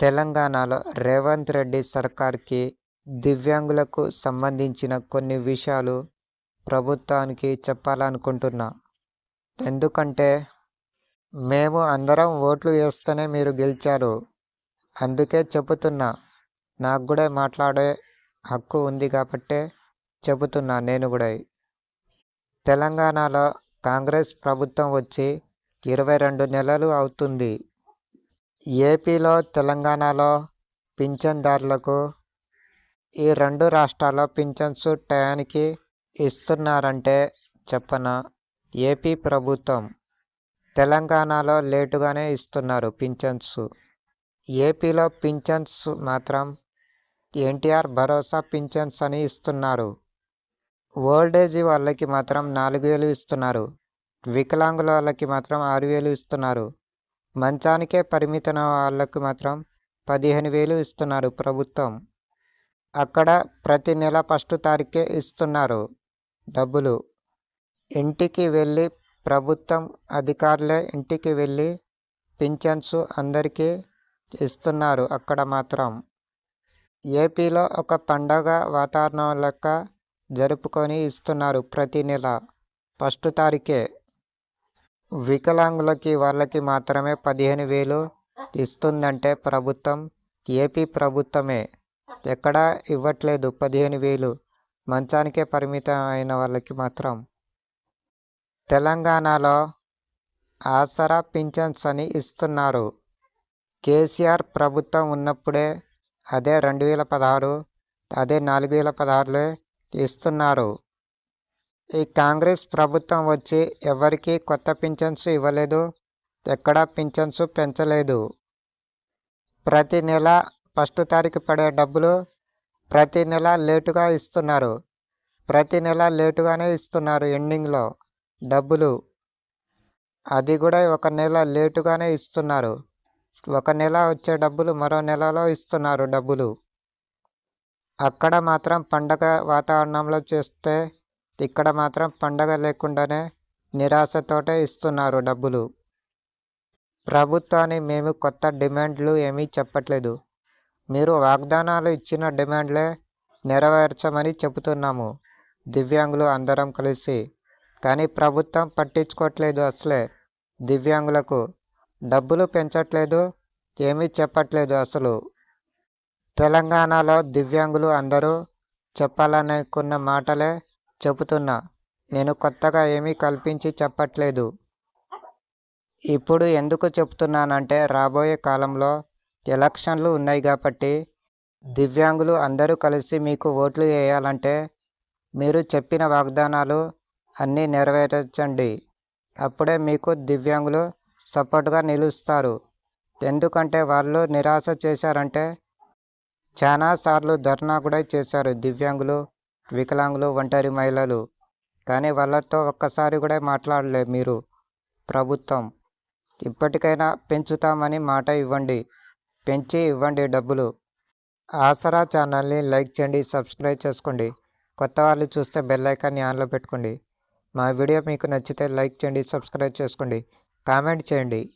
తెలంగాణలో రేవంత్ రెడ్డి సర్కార్కి దివ్యాంగులకు సంబంధించిన కొన్ని విషయాలు ప్రభుత్వానికి చెప్పాలనుకుంటున్నా. ఎందుకంటే మేము అందరం ఓట్లు వేస్తేనే మీరు గెలిచారు. అందుకే చెబుతున్నా నాకు కూడా మాట్లాడే హక్కు ఉంది కాబట్టే చెబుతున్నా నేను కూడా. తెలంగాణలో కాంగ్రెస్ ప్రభుత్వం వచ్చి ఇరవై రెండు నెలలు అవుతుంది. ఏపీలో తెలంగాణలో పింఛన్దారులకు ఈ రెండు రాష్ట్రాల్లో పింఛన్స్ టయానికి ఇస్తున్నారంటే చెప్పన ఏపీ ప్రభుత్వం. తెలంగాణలో లేటుగానే ఇస్తున్నారు పింఛన్స్ ఏపీలో పింఛన్స్ మాత్రం ఎన్టీఆర్ భరోసా పింఛన్స్ అని ఇస్తున్నారు. ఓల్డేజ్ వాళ్ళకి మాత్రం నాలుగు వేలు ఇస్తున్నారు. వికలాంగుల వాళ్ళకి మాత్రం ఆరు వేలు ఇస్తున్నారు. మంచానికే పరిమితన వాళ్ళకి మాత్రం పదిహేను వేలు ఇస్తున్నారు ప్రభుత్వం. అక్కడ ప్రతి నెల ఫస్ట్ తారీఖే ఇస్తున్నారు డబ్బులు. ఇంటికి వెళ్ళి ప్రభుత్వం అధికారులే ఇంటికి వెళ్ళి పింఛన్స్ అందరికీ ఇస్తున్నారు అక్కడ మాత్రం. ఏపీలో ఒక పండగ వాతావరణం లెక్క జరుపుకొని ఇస్తున్నారు ప్రతి నెల ఫస్ట్ తారీఖే. వికలాంగులకి వాళ్ళకి మాత్రమే పదిహేను వేలు ఇస్తుందంటే ప్రభుత్వం ఏపీ ప్రభుత్వమే ఎక్కడా ఇవ్వట్లేదు పదిహేను వేలు. మంచానికే పరిమితం అయిన వాళ్ళకి మాత్రం. తెలంగాణలో ఆసరా పింఛన్స్ అని ఇస్తున్నారు. కేసీఆర్ ప్రభుత్వం ఉన్నప్పుడే అదే రెండు వేల పదహారు అదే నాలుగు వేల పదహారులో ఇస్తున్నారు. ఈ కాంగ్రెస్ ప్రభుత్వం వచ్చి ఎవరికి కొత్త పింఛన్స్ ఇవ్వలేదు ఎక్కడా పింఛన్స్ పెంచలేదు. ప్రతి నెల ఫస్ట్ తారీఖు పడే డబ్బులు ప్రతి నెల లేటుగా ఇస్తున్నారు. ప్రతి నెల లేటుగానే ఇస్తున్నారు ఎండింగ్లో డబ్బులు. అది కూడా ఒక నెల లేటుగానే ఇస్తున్నారు. ఒక నెల వచ్చే డబ్బులు మరో నెలలో ఇస్తున్నారు డబ్బులు. అక్కడ మాత్రం పండగ వాతావరణంలో చేస్తే ఇక్కడ మాత్రం పండగ లేకుండానే నిరాశతోటే ఇస్తున్నారు డబ్బులు. ప్రభుత్వాన్ని మేము కొత్త డిమాండ్లు ఏమీ చెప్పట్లేదు. మీరు వాగ్దానాలు ఇచ్చిన డిమాండ్లే నెరవేర్చమని చెబుతున్నాము. దివ్యాంగులు అందరం కలిసి. కానీ ప్రభుత్వం పట్టించుకోవట్లేదు అసలే దివ్యాంగులకు. డబ్బులు పెంచట్లేదు ఏమీ చెప్పట్లేదు అసలు. తెలంగాణలో దివ్యాంగులు అందరూ చెప్పాలనుకున్న మాటలే చెబుతున్నా నేను కొత్తగా ఏమీ కల్పించి చెప్పట్లేదు. ఇప్పుడు ఎందుకు చెప్తున్నానంటే రాబోయే కాలంలో ఎలక్షన్లు ఉన్నాయి కాబట్టి దివ్యాంగులు అందరూ కలిసి మీకు ఓట్లు వేయాలంటే మీరు చెప్పిన వాగ్దానాలు అన్నీ నెరవేర్చండి. అప్పుడే మీకు దివ్యాంగులు సపోర్ట్గా నిలుస్తారు. ఎందుకంటే వాళ్ళు నిరాశ చేశారంటే చాలాసార్లు ధర్నా కూడా చేశారు దివ్యాంగులు. వికలాంగులు ఒంటరి మహిళలు. కానీ వాళ్ళతో ఒక్కసారి కూడా మాట్లాడలే మీరు. ప్రభుత్వం ఇప్పటికైనా పెంచుతామని మాట ఇవ్వండి. పెంచి ఇవ్వండి డబ్బులు. ఆసరా ఛానల్ని లైక్ చేయండి సబ్స్క్రైబ్ చేసుకోండి. కొత్త వాళ్ళు చూస్తే బెల్ ఐకాన్ని ఆన్లో పెట్టుకోండి. మా వీడియో మీకు నచ్చితే లైక్ చేయండి సబ్స్క్రైబ్ చేసుకోండి. కామెంట్ చేయండి.